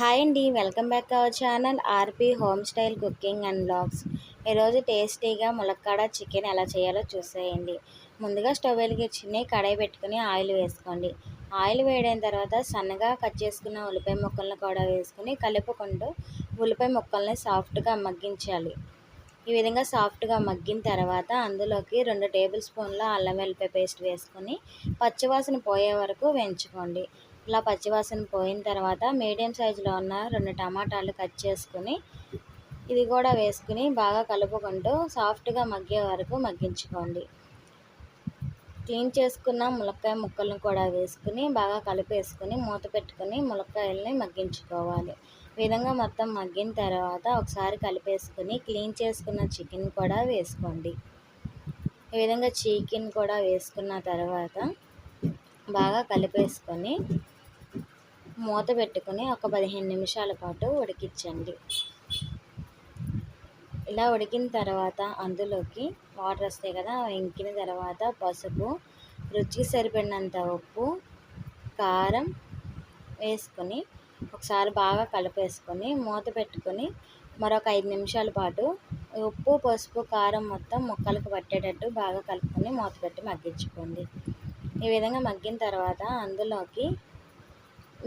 Hi అండి welcome back our channel RP home style cooking and blogs ఈరోజు టేస్టీగా ములక్కాడ చికెన్ ఎలా చేయాలో చూసేయండి. ముందుగా స్టవ్ వెలిగించి కడాయి పెట్టుకుని ఆయిల్ వేసుకోండి. ఆయిల్ వేయడం తర్వాత సన్నగా కట్ చేసుకున్న ఉల్లిపాయ ముక్కలను కూడా వేసుకుని కలుపుకుంటూ ఉల్లిపాయ ముక్కల్ని సాఫ్ట్గా మగ్గించాలి. ఈ విధంగా సాఫ్ట్గా మగ్గిన తర్వాత అందులోకి రెండు టేబుల్ స్పూన్ల అల్లం వెల్లిపాయ పేస్ట్ వేసుకొని పచ్చివాసన పోయే వరకు వేయించుకోండి. ఇలా పచ్చివాసన పోయిన తర్వాత మీడియం సైజులో ఉన్న రెండు టమాటాలు కట్ చేసుకుని ఇది కూడా వేసుకుని బాగా కలుపుకుంటూ సాఫ్ట్గా మగ్గే వరకు మగ్గించుకోండి. క్లీన్ చేసుకున్న ములక్కాయ ముక్కలను కూడా వేసుకుని బాగా కలిపేసుకుని మూత పెట్టుకుని ములక్కాయల్ని మగ్గించుకోవాలి. విధంగా మొత్తం మగ్గిన తర్వాత ఒకసారి కలిపేసుకుని క్లీన్ చేసుకున్న చికెన్ కూడా వేసుకోండి. ఈ విధంగా చికెన్ కూడా వేసుకున్న తర్వాత బాగా కలిపేసుకొని మూత పెట్టుకుని ఒక పదిహేను నిమిషాల పాటు ఉడికించండి. ఇలా ఉడికిన తర్వాత అందులోకి వాటర్ వస్తాయి కదా ఇంకిన తర్వాత పసుపు రుచికి సరిపడినంత ఉప్పు కారం వేసుకొని ఒకసారి బాగా కలిపేసుకొని మూత పెట్టుకొని మరొక ఐదు నిమిషాల పాటు ఉప్పు పసుపు కారం మొత్తం ముక్కలకు పట్టేటట్టు బాగా కలుపుకొని మూత పెట్టి మగ్గించుకోండి. ఈ విధంగా మగ్గిన తర్వాత అందులోకి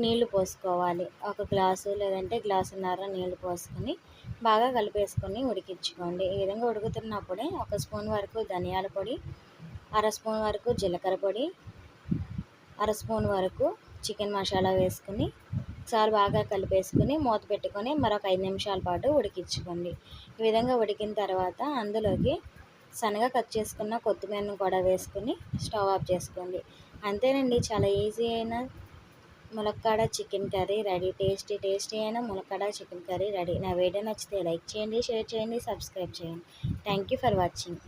నీళ్ళు పోసుకోవాలి. ఒక గ్లాసు లేదంటే గ్లాసున్నర నీళ్ళు పోసుకొని బాగా కలిపేసుకొని ఉడికించుకోండి. ఈ విధంగా ఉడుకుతున్నప్పుడే ఒక స్పూన్ వరకు ధనియాల పొడి అర స్పూన్ వరకు జీలకర్ర పొడి అర స్పూన్ వరకు చికెన్ మసాలా వేసుకుని ఒకసారి బాగా కలిపేసుకుని మూత పెట్టుకొని మరొక ఐదు నిమిషాల పాటు ఉడికించుకోండి. ఈ విధంగా ఉడికిన తర్వాత అందులోకి సన్నగా కట్ చేసుకున్న కొత్తిమీరను కూడా వేసుకుని స్టవ్ ఆఫ్ చేసుకోండి. అంతేనండి చాలా ఈజీ అయిన ములక్కాడ chicken curry ready. Tasty tasty అయిన ములక్కాడ చికెన్ కర్రీ రెడీ. నా వీడియో నచ్చితే లైక్ చేయండి షేర్ చేయండి సబ్స్క్రైబ్ చేయండి. Thank you for watching.